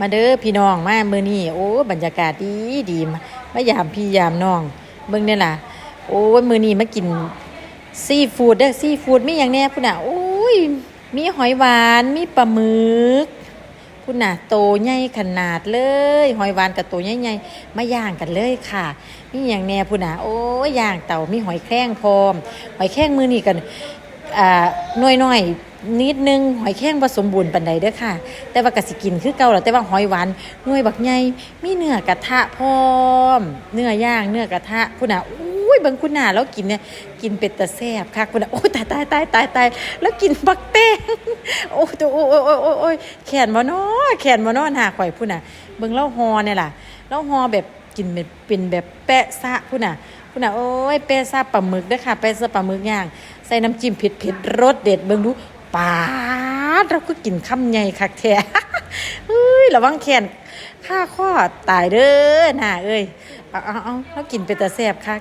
มาเด้อพี่น้องมาเมื้อนี้โอ้บรรยากาศดีดีมายามพี่ยามน้องเบิ่งเนี่ยล่ะ โอ้ยมื้อนี้มากินซีฟู้ดเด้อซีฟู้ดมีหยังแน่พุ่นน่ะโอ้ยมีหอยหวานมีปลาหมึกพุ่นน่ะโตใหญ่ขนาดเลย หอยหวานกับโตใหญ่ๆมาย่างกันเลยค่ะ มีหยังแน่พุ่นน่ะโอ้ยย่างเต่ามีหอยแครงพร้อม หอยแครงมื้อนี้กันอ่าน้อยๆ นิดนึงหอยแครงผสมบูรณ์ปันใดเด้อค่ะ แต่ว่ากสิกินคือเก่าแหละแต่ว่าหอยหวานหน่วยบักใหญ่มีเนื้อกระทะพร้อม เนื้อย่างเนื้อกระทะคุณน่ะอุ้ยเบางคุณน่ะแล้วกินเนี่ยกินเป็ดตะแซบค่ะคุณน่ะโอ้ตายตายตายตายตายแล้วกินบักแตงโอ้ตัวโอ้ยโอ้ยโอ้ยโอ้ยโอ้แขนบ่นอแขนบ่นอหาข่อยพุ่นน่ะเบิ่งเล่าฮอเนี่ยล่ะเล่าฮอแบบกินเป็นเป็นแบบแปะซะพุ่นน่ะพุ่นน่ะโอ้ยแปะซะปลาหมึกเด้อค่ะแปะซะปลาหมึกย่างใส่น้ำจิ้มเผ็ดเผ็ดรสเด็ดเบิ่งดู ปาดเราก็กินคำใหญ่คักแท้เฮ้ยระวังแขนข้าข้อตายเด้อน่าเอ้ยเอาเอาเอาเรากินเป็นตาแซ่บคัก